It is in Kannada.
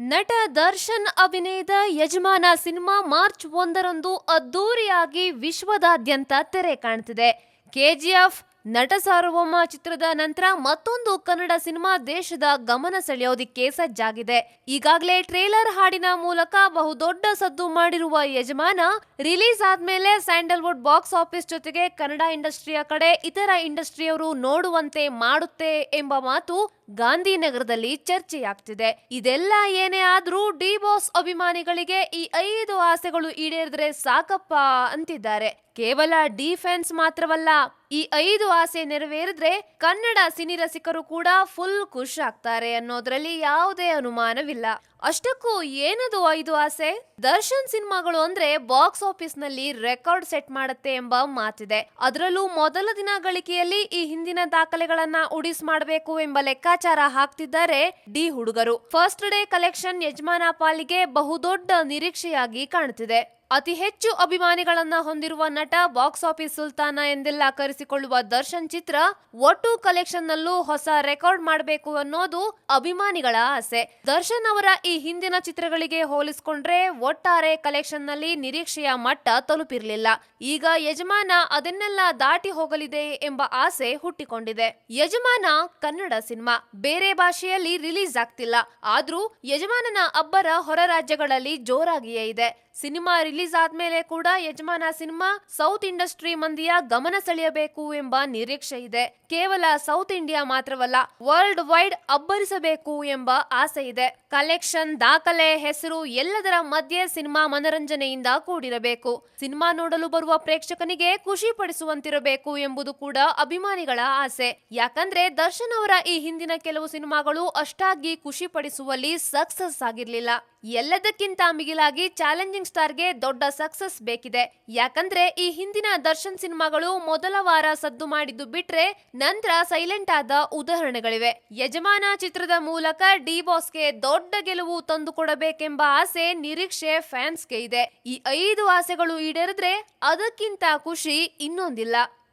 ನಟ ದರ್ಶನ್ ಅಭಿನಯದ ಯಜಮಾನ ಸಿನಿಮಾ ಮಾರ್ಚ್ ಒಂದರಂದು ಅದ್ದೂರಿಯಾಗಿ ವಿಶ್ವದಾದ್ಯಂತ ತೆರೆ ಕಾಣ್ತಿದೆ. ಕೆಜಿಎಫ್ ನಟ ಸಾರ್ವಭೌಮ ಚಿತ್ರದ ನಂತರ ಮತ್ತೊಂದು ಕನ್ನಡ ಸಿನಿಮಾ ದೇಶದ ಗಮನ ಸೆಳೆಯೋದಿಕ್ಕೆ ಸಜ್ಜಾಗಿದೆ ಈಗಾಗಲೇ ಟ್ರೇಲರ್ ಹಾಡಿನ ಮೂಲಕ ಬಹುದೊಡ್ಡ ಸದ್ದು ಮಾಡಿರುವ ಯಜಮಾನ ರಿಲೀಸ್ ಆದ್ಮೇಲೆ ಸ್ಯಾಂಡಲ್ವುಡ್ ಬಾಕ್ಸ್ ಆಫೀಸ್ ಜೊತೆಗೆ ಕನ್ನಡ ಇಂಡಸ್ಟ್ರಿಯ ಕಡೆ ಇತರ ಇಂಡಸ್ಟ್ರಿಯವರು ನೋಡುವಂತೆ ಮಾಡುತ್ತೆ ಎಂಬ ಮಾತು ಗಾಂಧಿನಗರದಲ್ಲಿ ಚರ್ಚೆಯಾಗ್ತಿದೆ. ಇದೆಲ್ಲ ಏನೇ ಆದ್ರೂ ಡಿ ಬಾಸ್ ಅಭಿಮಾನಿಗಳಿಗೆ ಈ ಐದು ಆಸೆಗಳು ಈಡೇರಿದ್ರೆ ಸಾಕಪ್ಪ ಅಂತಿದ್ದಾರೆ. ಕೇವಲ ಡಿಫೆನ್ಸ್ ಮಾತ್ರವಲ್ಲ ಈ ಐದು ಆಸೆ ನೆರವೇರಿದ್ರೆ ಕನ್ನಡ ಸಿನಿ ರಸಿಕರು ಕೂಡ ಫುಲ್ ಖುಷ್ ಆಗ್ತಾರೆ ಅನ್ನೋದ್ರಲ್ಲಿ ಯಾವುದೇ ಅನುಮಾನವಿಲ್ಲ. ಅಷ್ಟಕ್ಕೂ ಏನದು ಐದು ಆಸೆ? ದರ್ಶನ್ ಸಿನಿಮಾಗಳು ಅಂದ್ರೆ ಬಾಕ್ಸ್ ಆಫೀಸ್ನಲ್ಲಿ ರೆಕಾರ್ಡ್ ಸೆಟ್ ಮಾಡುತ್ತೆ ಎಂಬ ಮಾತಿದೆ. ಅದರಲ್ಲೂ ಮೊದಲ ದಿನ ಗಳಿಕೆಯಲ್ಲಿ ಈ ಹಿಂದಿನ ದಾಖಲೆಗಳನ್ನ ಉಡಿಸ್ ಮಾಡಬೇಕು ಎಂಬ ಲೆಕ್ಕಾಚಾರ ಹಾಕ್ತಿದ್ದಾರೆ ಡಿ ಹುಡುಗರು. ಫಸ್ಟ್ ಡೇ ಕಲೆಕ್ಷನ್ ಯಜಮಾನ ಪಾಲಿಗೆ ಬಹುದೊಡ್ಡ ನಿರೀಕ್ಷೆಯಾಗಿ ಕಾಣುತ್ತಿದೆ ಅತಿ ಹೆಚ್ಚು ಅಭಿಮಾನಿಗಳನ್ನ ಹೊಂದಿರುವ ನಟ, ಬಾಕ್ಸ್ ಆಫೀಸ್ ಸುಲ್ತಾನ ಎಂದೆಲ್ಲ ಕರೆಸಿಕೊಳ್ಳುವ ದರ್ಶನ್ ಚಿತ್ರ ಒಟ್ಟು ಕಲೆಕ್ಷನ್ ನಲ್ಲೂ ಹೊಸ ರೆಕಾರ್ಡ್ ಮಾಡಬೇಕು ಅನ್ನೋದು ಅಭಿಮಾನಿಗಳ ಆಸೆ. ದರ್ಶನ್ ಅವರ ಈ ಹಿಂದಿನ ಚಿತ್ರಗಳಿಗೆ ಹೋಲಿಸ್ಕೊಂಡ್ರೆ ಒಟ್ಟಾರೆ ಕಲೆಕ್ಷನ್ನಲ್ಲಿ ನಿರೀಕ್ಷೆಯ ಮಟ್ಟ ತಲುಪಿರಲಿಲ್ಲ. ಈಗ ಯಜಮಾನ ಅದನ್ನೆಲ್ಲ ದಾಟಿ ಹೋಗಲಿದೆ ಎಂಬ ಆಸೆ ಹುಟ್ಟಿಕೊಂಡಿದೆ. ಯಜಮಾನ ಕನ್ನಡ ಸಿನಿಮಾ, ಬೇರೆ ಭಾಷೆಯಲ್ಲಿ ರಿಲೀಸ್ ಆಗ್ತಿಲ್ಲ. ಆದ್ರೂ ಯಜಮಾನನ ಅಬ್ಬರ ಹೊರ ರಾಜ್ಯಗಳಲ್ಲಿ ಜೋರಾಗಿಯೇ ಇದೆ. ಸಿನಿಮಾ ರಿಲೀಸ್ ಆದ್ಮೇಲೆ ಕೂಡ ಯಜಮಾನ ಸಿನಿಮಾ ಸೌತ್ ಇಂಡಸ್ಟ್ರಿ ಮಂದಿಯ ಗಮನ ಸೆಳೆಯಬೇಕು ಎಂಬ ನಿರೀಕ್ಷೆ ಇದೆ. ಕೇವಲ ಸೌತ್ ಇಂಡಿಯಾ ಮಾತ್ರವಲ್ಲ, ವರ್ಲ್ಡ್ ವೈಡ್ ಅಬ್ಬರಿಸಬೇಕು ಎಂಬ ಆಸೆ ಇದೆ. ಕಲೆಕ್ಷನ್, ದಾಖಲೆ, ಹೆಸರು ಎಲ್ಲದರ ಮಧ್ಯೆ ಸಿನಿಮಾ ಮನರಂಜನೆಯಿಂದ ಕೂಡಿರಬೇಕು. ಸಿನಿಮಾ ನೋಡಲು ಬರುವ ಪ್ರೇಕ್ಷಕನಿಗೆ ಖುಷಿ ಪಡಿಸುವಂತಿರಬೇಕು ಎಂಬುದು ಕೂಡ ಅಭಿಮಾನಿಗಳ ಆಸೆ. ಯಾಕಂದ್ರೆ ದರ್ಶನ್ ಅವರ ಈ ಹಿಂದಿನ ಕೆಲವು ಸಿನಿಮಾಗಳು ಅಷ್ಟಾಗಿ ಖುಷಿ ಪಡಿಸುವಲ್ಲಿ ಸಕ್ಸಸ್ ಆಗಿರ್ಲಿಲ್ಲ. ಎಲ್ಲದಕ್ಕಿಂತ ಮಿಗಿಲಾಗಿ ಚಾಲೆಂಜಿಂಗ್ ಸ್ಟಾರ್ಗೆ ದೊಡ್ಡ ಸಕ್ಸಸ್ ಬೇಕಿದೆ. ಯಾಕಂದ್ರೆ ಈ ಹಿಂದಿನ ದರ್ಶನ್ ಸಿನಿಮಾಗಳು ಮೊದಲ ವಾರ ಸದ್ದು ಮಾಡಿದ್ದು ಬಿಟ್ರೆ ನಂತರ ಸೈಲೆಂಟ್ ಆದ ಉದಾಹರಣೆಗಳಿವೆ. ಯಜಮಾನ ಚಿತ್ರದ ಮೂಲಕ ಡಿ ಬಾಸ್ಗೆ ದೊಡ್ಡ ಗೆಲುವು ತಂದುಕೊಡಬೇಕೆಂಬ ಆಸೆ ನಿರೀಕ್ಷೆ ಫ್ಯಾನ್ಸ್ಗೆ ಇದೆ. ಈ ಐದು ಆಸೆಗಳು ಈಡೇರಿದ್ರೆ ಅದಕ್ಕಿಂತ ಖುಷಿ ಇನ್ನೊಂದಿಲ್ಲ.